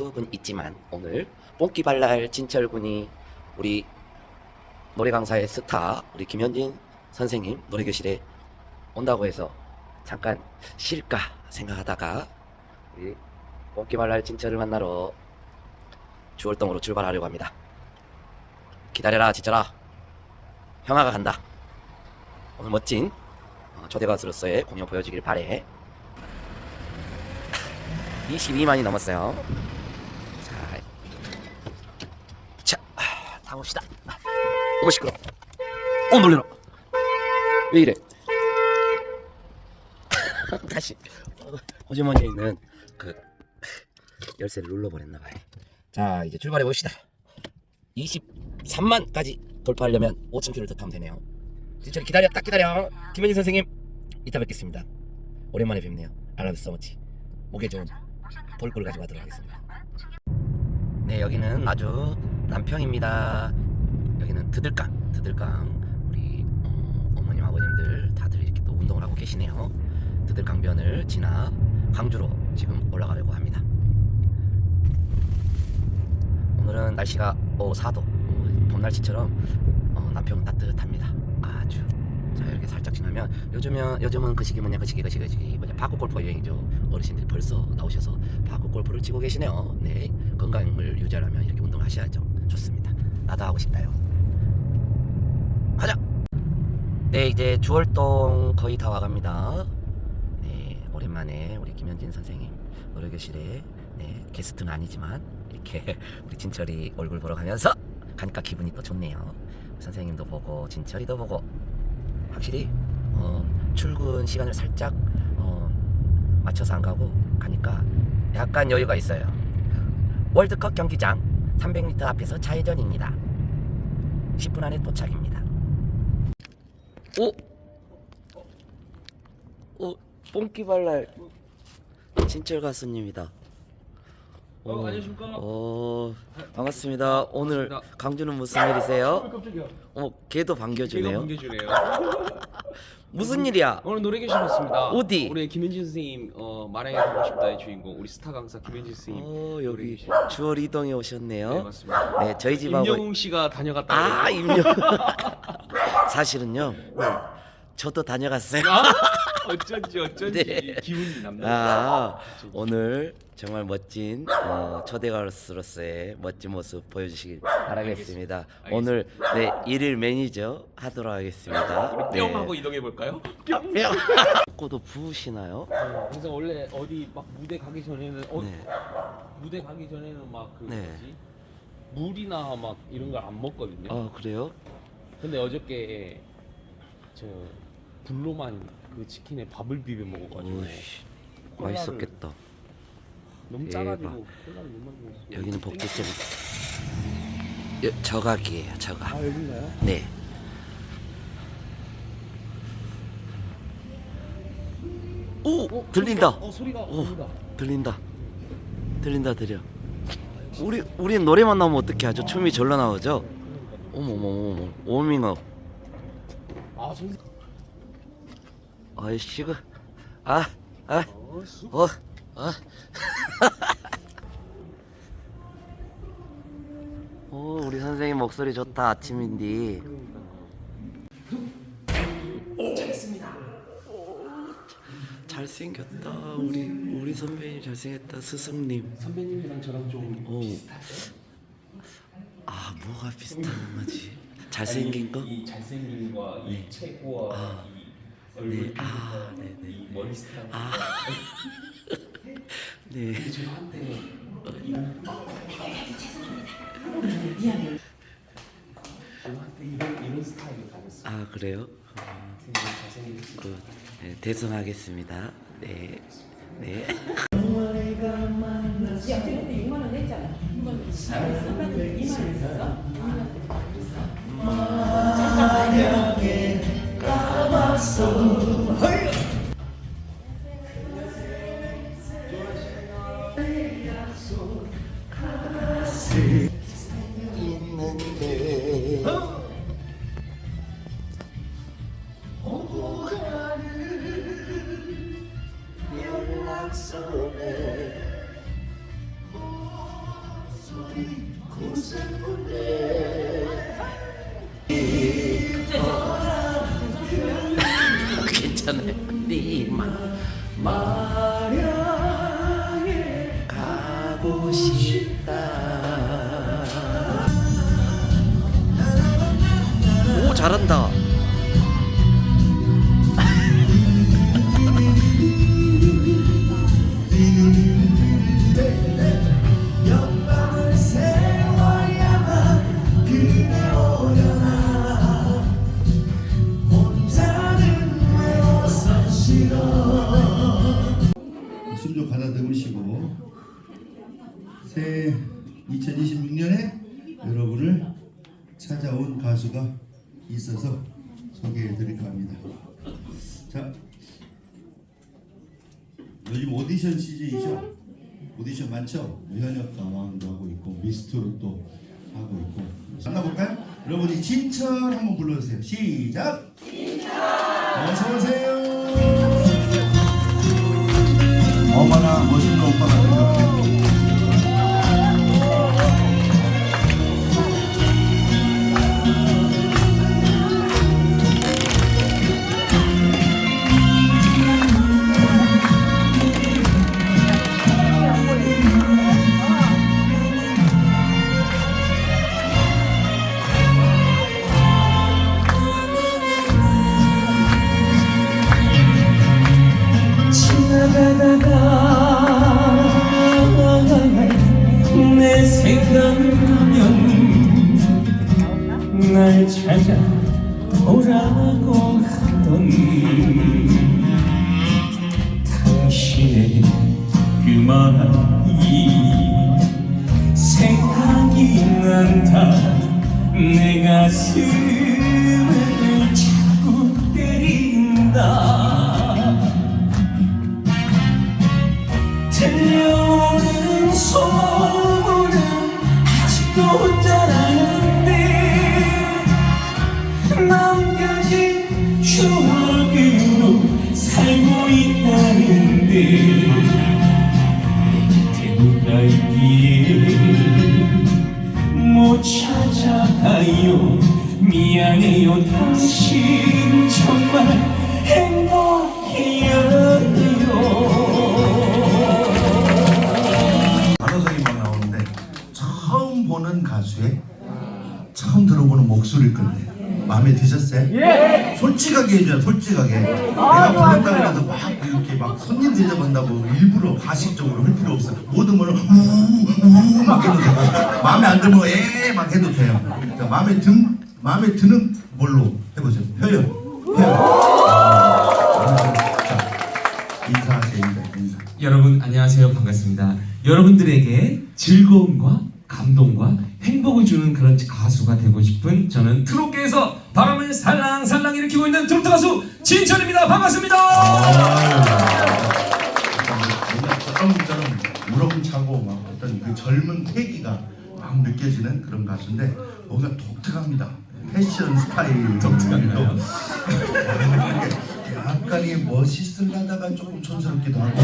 수업은 있지만 오늘 뽕기발랄 진철군이 우리 노래 강사의 스타 우리 김현진 선생님 노래교실에 온다고 해서 잠깐 쉴까 생각하다가 우리 뽕기발랄 진철을 만나러 주월동으로 출발하려고 합니다. 기다려라 진철아, 형아가 간다. 오늘 멋진 어, 초대 가수로서의 공연 보여주길 바래. 22만이 넘었어요. 자, 자, 아, 타봅시다. 어머 시끄러. 어 놀래라. 왜 이래? 다시 호주머니에 있는 그 열쇠를 눌러버렸나 봐요. 자, 이제 출발해 봅시다. 23만까지 돌파하려면 5,000km를 더 타면 되네요. 진짜 기다려, 딱 기다려. 김현진 선생님, 이따 뵙겠습니다. 오랜만에 뵙네요. 알라뷰 서머치. 목에 좋은 돌고를 가지고 가도록 하겠습니다. 네, 여기는 아주 남평입니다. 여기는 드들강, 드들강. 우리 어, 어머님, 아버님들 다들 이렇게 또 운동을 하고 계시네요. 드들강변을 지나 강주로 지금 올라가려고 합니다. 오늘은 날씨가 어, 4도, 어, 봄 날씨처럼 어, 남평은 따뜻합니다. 아주. 자 이렇게 살짝 지나면 요즘은 요즘은 그 시기 뭐냐 그 시기 그 시기 그 시기 뭐냐 바쿠 골프 유행이죠 어르신들이 벌써 나오셔서 바쿠 골프를 치고 계시네요 네 건강을 유지하려면 이렇게 운동하셔야죠 좋습니다. 나도 하고 싶다요. 가자! 네 이제 주월동 거의 다 와갑니다. 네 오랜만에 우리 김현진 선생님 노래교실에 네 게스트는 아니지만 이렇게 우리 진철이 얼굴 보러 가면서 가니까 기분이 또 좋네요. 선생님도 보고 진철이도 보고. 확실히 어, 출근 시간을 살짝 어, 맞춰서 안 가고 가니까 약간 여유가 있어요. 월드컵 경기장 300m 앞에서 좌회전입니다. 10분 안에 도착입니다. 오, 오, 뽕기발랄 진철 가수님이다. 어, 안녕하십니까? 어, 반갑습니다. 오늘 반갑습니다. 강주는 무슨 일이세요? 깜짝이야. 어, 걔도 반겨주네요. 반겨주네요. 무슨 일이야? 오늘 노래 교실 왔습니다. 어디? 우리 김현진 선생님 어, 마랑에 가고 싶다의 주인공 우리 스타 강사 김현진 선생님. 어 여기 교실. 주월 이동에 네 오셨네요. 맞습니다. 네 저희 집하고 임영웅 씨가 다녀갔다. 아 그래요. 임영 사실은요 저도 다녀갔어요. 아, 어쩐지 어쩐지 네. 기분이 남다. 아 오늘 정말 멋진 어, 초대 가수로서의 멋진 모습 보여주시길 바라겠습니다. 알겠습니다. 오늘 네 일일 매니저 하도록 하겠습니다. 우리 뿅 하고 이동해 볼까요? 뿅. 꼬도 부으시나요? 그래서 원래 어디 막 무대 가기 전에는 어, 네. 무대 가기 전에는 막그 네. 뭐지 물이나 막 이런 걸 안 먹거든요. 아 그래요? 근데 어저께 저 불로만 그 치킨에 밥을 비벼 먹어가지고 오이씨 콜라를- 맛있었겠다. 너무. 짜가지고 콜라를 못 마시고 여기는 복지 서비스. 여, 저각이에요 저각. 아 여긴가요? 네. 오 어, 들린다. 소리가, 어 소리가 오. 들린다. 들린다. 들린다 들려. 우리 우리 노래만 나오면 어떻게 하죠? 춤이 절로 나오죠? 어머 어머 어머 어머 워밍업. 아 선생 아이씨 그 아, 아, 어, 수... 어, 아. 오, 우리 선생님 목소리 좋다 아침인데. 잘생겼다 우리 우리 선배님 잘생겼다 스승님. 선배님이랑 저랑 좀 오. 아 뭐가 비슷한 거지? 잘생긴 거? 이 잘생긴 거와 이 체구와 아. 이 얼굴 네. 아, 네, 네. 이 머리 스타일 아. 네. 제가 한때 저한테 이런 이런 스타일을 가졌어요. 아 그래요? 그 네, 대성하겠습니다. 네. 네. 야, 근데 6만 원 냈잖아. 6만 원. 선배들 2만 원 냈어? 괜찮아요. 네만 마량에 가고 싶다. 오 잘한다. 숨좀 가다듬으시고 새해 2026년에 여러분을 찾아온 가수가 있어서 소개해 드릴까 합니다. 자, 요즘 오디션 시즌이죠? 오디션 많죠? 현역 가왕도 하고 있고 미스트롯도 하고 있고 만나볼까요? 여러분이 진철 한번 불러주세요. 시작! 어서 오세요. 어 날 찾아 오라고 하던 당신의 그 말이 생각이 난다. 내 가슴을 솔직하게 해줘요 솔직하게. 내가 부른다 그래서 막 이렇게 막 손님 대접한다고 일부러 가식적으로 할 필요 없어 모든 거는 우우우 막 해도 되고 마음에 안 들면 에막 해도 돼요. 자, 마음에 든 마음에 드는 걸로 해보세요. 표현 표현 자 인사하세요. 인사 인사. 여러분 안녕하세요. 반갑습니다. 여러분들에게 즐거움과 감동과 행복을 주는 그런 가수가 되고 싶은 저는 트롯계에서 바람을 살랑살랑 일으키고 있는 트로트 가수 진철입니다. 반갑습니다. 저럼저럼 우렁차고 막 어떤 그 젊은 패기가 막 느껴지는 그런 가수인데 뭔가 독특합니다. 패션 스타일 독특한가요? 약간 이 멋있으려다가 조금 촌스럽기도 하고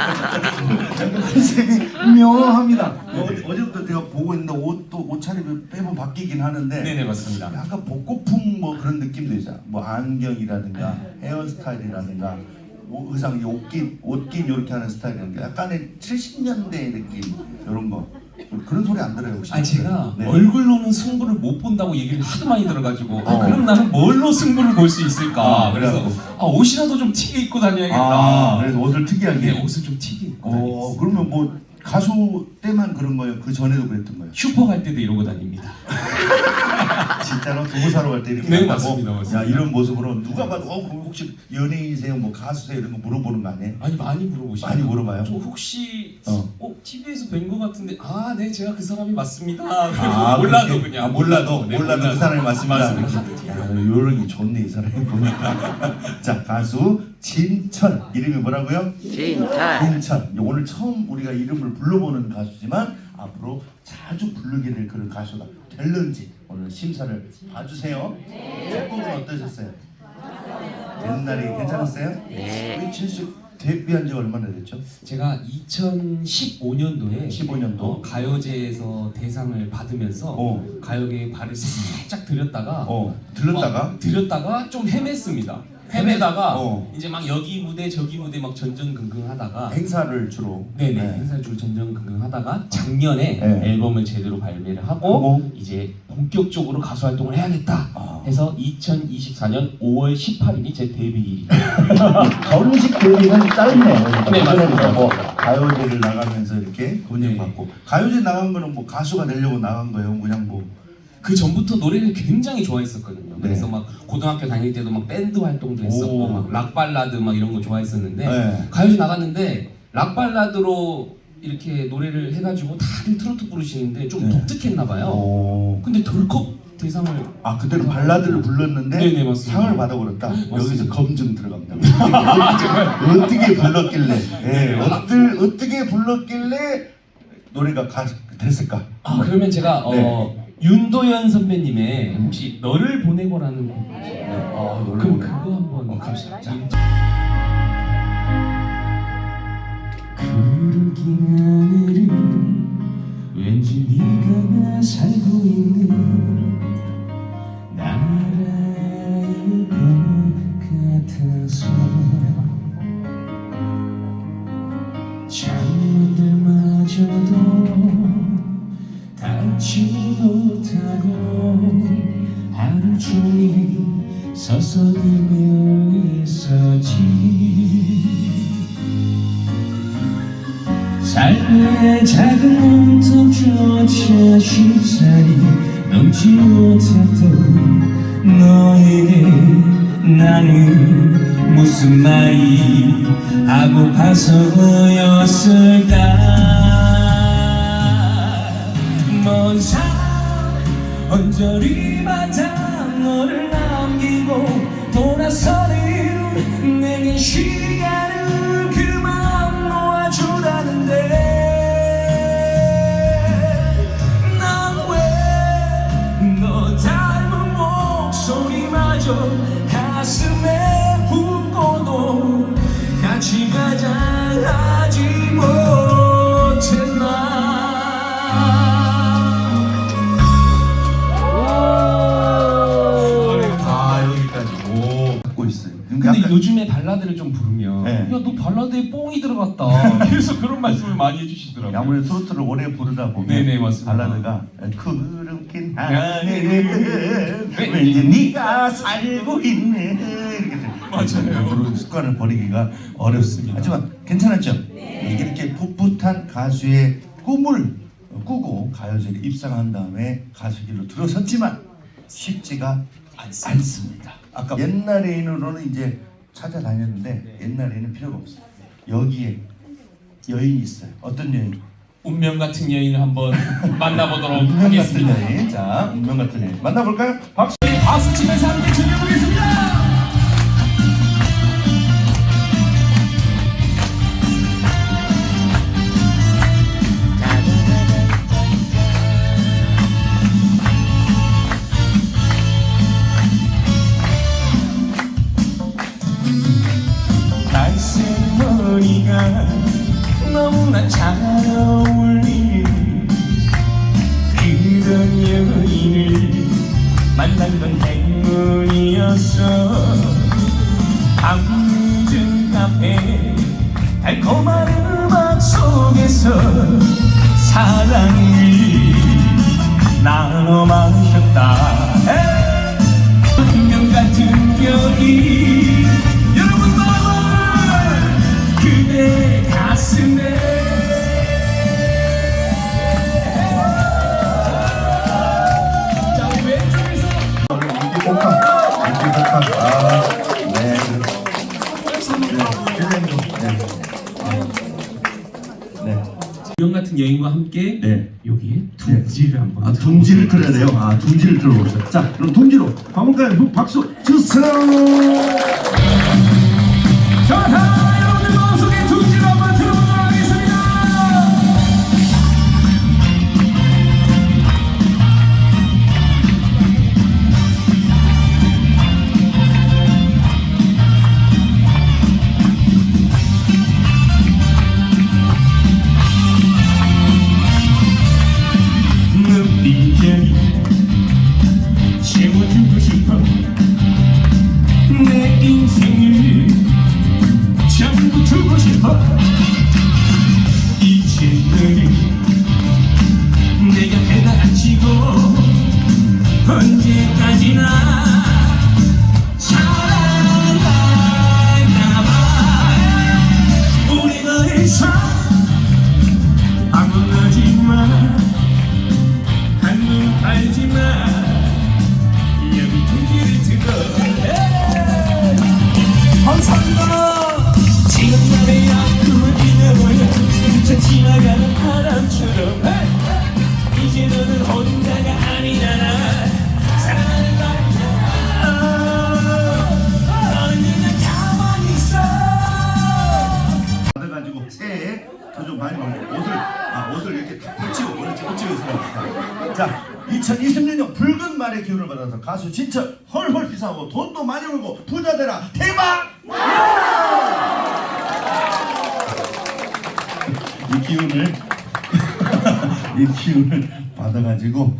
약간 컨셉이 묘합니다. 어제, 어제부터 내가 보고 있는데 옷도 옷 차림이 매번 바뀌긴 하는데 네네 맞습니다. 약간 복고풍 뭐 그런 느낌도 있어요. 뭐 안경이라든가 헤어스타일이라든가 옷- 의상 이 옷깃 옷깃 이렇게 하는 스타일이라든가 약간의 70년대 느낌 이런 거 그런 소리 안 들어요 혹시? 아니 제가 네. 얼굴로는 승부를 못 본다고 얘기를 하도 많이 들어가지고 아, 어. 그럼 나는 뭘로 승부를 볼 수 있을까? 아, 그래서 그래갖고. 아, 옷이라도 좀 튀게 입고 다녀야겠다. 아 그래서 옷을 특이하게. 네, 옷을 좀 튀게 입고 어 다니겠습니다. 그러면 뭐 가수 때만 그런 거예요? 그 전에도 그랬던 거예요? 슈퍼 갈 때도 이러고 다닙니다. 진짜로 두부 사러 갈 때 이렇게 네? 맞습니다, 맞습니다. 야 이런 모습으로 누가 봐도 어 그럼 혹시 연예인이세요? 뭐 가수세요? 이런 거 물어보는 거 아니에요? 아니 많이 물어보시죠. 많이 물어봐요? 저 혹시 어. 어, TV에서 뵌 것 같은데 아 네 제가 그 사람이 맞습니다. 아, 몰라도 그렇게? 그냥 아, 몰라도 네, 몰라도 그 사람이 맞습니다. 맞습니다. 야, 요런 게 좋네 이 사람이 보니까. 자 가수 진철 이름이 뭐라고요? 진철. 진철. 오늘 처음 우리가 이름을 불러보는 가수 지만 앞으로 자주 부르게 될 그런 가수가 될는지 오늘 심사를 봐주세요. 첫 곡은 어떠셨어요? 옛날에 괜찮았어요? 네. 우리 진수 데뷔한 지 얼마나 됐죠? 제가 2015년도에 15년도. 가요제에서 대상을 받으면서 어. 가요계에 발을 살짝 들였다가 어 들렀다가 막 들였다가 좀 헤맸습니다. 헤매다가 어. 이제 막 여기 무대 저기 무대 막 전전긍긍하다가 행사를 주로 네네 네. 행사 줄 전전긍긍하다가 작년에 네. 앨범을 제대로 발매를 하고 하고 이제 본격적으로 가수 활동을 해야겠다 아. 해서 2024년 5월 18일이 제 데뷔일이에요. 결혼식 데뷔는 짧네요. 네, 맞습니다. 뭐 가요제를 나가면서 이렇게 네. 받고 가요제 나간 거는 뭐 가수가 되려고 나간 거예요. 그냥 뭐 그 전부터 노래를 굉장히 좋아했었거든요. 네. 그래서 막 고등학교 다닐 때도 막 밴드 활동도 했었고 오. 막 락발라드 막 이런 거 좋아했었는데 네. 가요제 나갔는데 락발라드로 이렇게 노래를 해가지고 다들 트로트 부르시는데 좀 네. 독특했나 봐요. 어. 근데 덜컥 대상을 아 그대로 발라드를 불렀는데 네네, 맞습니다. 상을 받아버렸다. 여기서. 검증 들어갑니다. 어떻게, 불렀길래? 예, 어떻게 어떻게 불렀길래 노래가 가, 됐을까? 아 그러면 제가 어, 네. 윤도현 선배님의 혹시 너를 보내고라는 곡 아, 그럼. 그거 한번 어. 구 삶의 작은 문턱조차 쉽사리 넘지 못했던 너에게 나는 무슨 말이 하고 파서였을까? 먼산 언저리마다 너를 남기고 돌아서는 내게 시간 그래서 그런 말씀을 많이 해주시더라고요 아무래도 트로트를 오래 부르다 보면 네네, 맞습니다. 발라드가 구름 낀 네. 하늘은 네. 왠지 네가 살고 있네 이렇게 맞아요. 그런 습관을 버리기가 어렵습니다. 하지만 괜찮았죠? 이게 이렇게 풋풋한 가수의 꿈을 꾸고 가요제에 입상한 다음에 가수 길로 들어섰지만 쉽지가 않습니다. 아까 옛날 애인으로는 이제 찾아다녔는데 옛날 애는 필요가 없어요. 여기에 여인이 있어요. 어떤 여인? 운명 같은 여인을 한번 만나보도록 운명 같은 하겠습니다 여인. 자, 운명 같은 여인. 만나볼까요? 박수. 박수 치면서 함께 즐겨보겠습니다 달콤한 음악 속에서 사랑을 나눠 마셨다. 운명 같은 여인 여러분 마음을 그대 가슴에. 자 왼쪽에서. 복합. 아, 명 같은 여인과 함께 네. 여기에 둥지를 한번 아, 둥지를 틀어야 돼요. 아, 둥지를 틀어봅시다. 자, 그럼 둥지로 가볼까요? 박수 주세요. 자여 신만의 기운을 받아서 가수 진짜 헐헐 기사하고 돈도 많이 벌고 부자 되라 대박! 이 기운을 이 기운을 받아가지고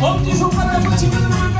엄지손가락 한번 집어들어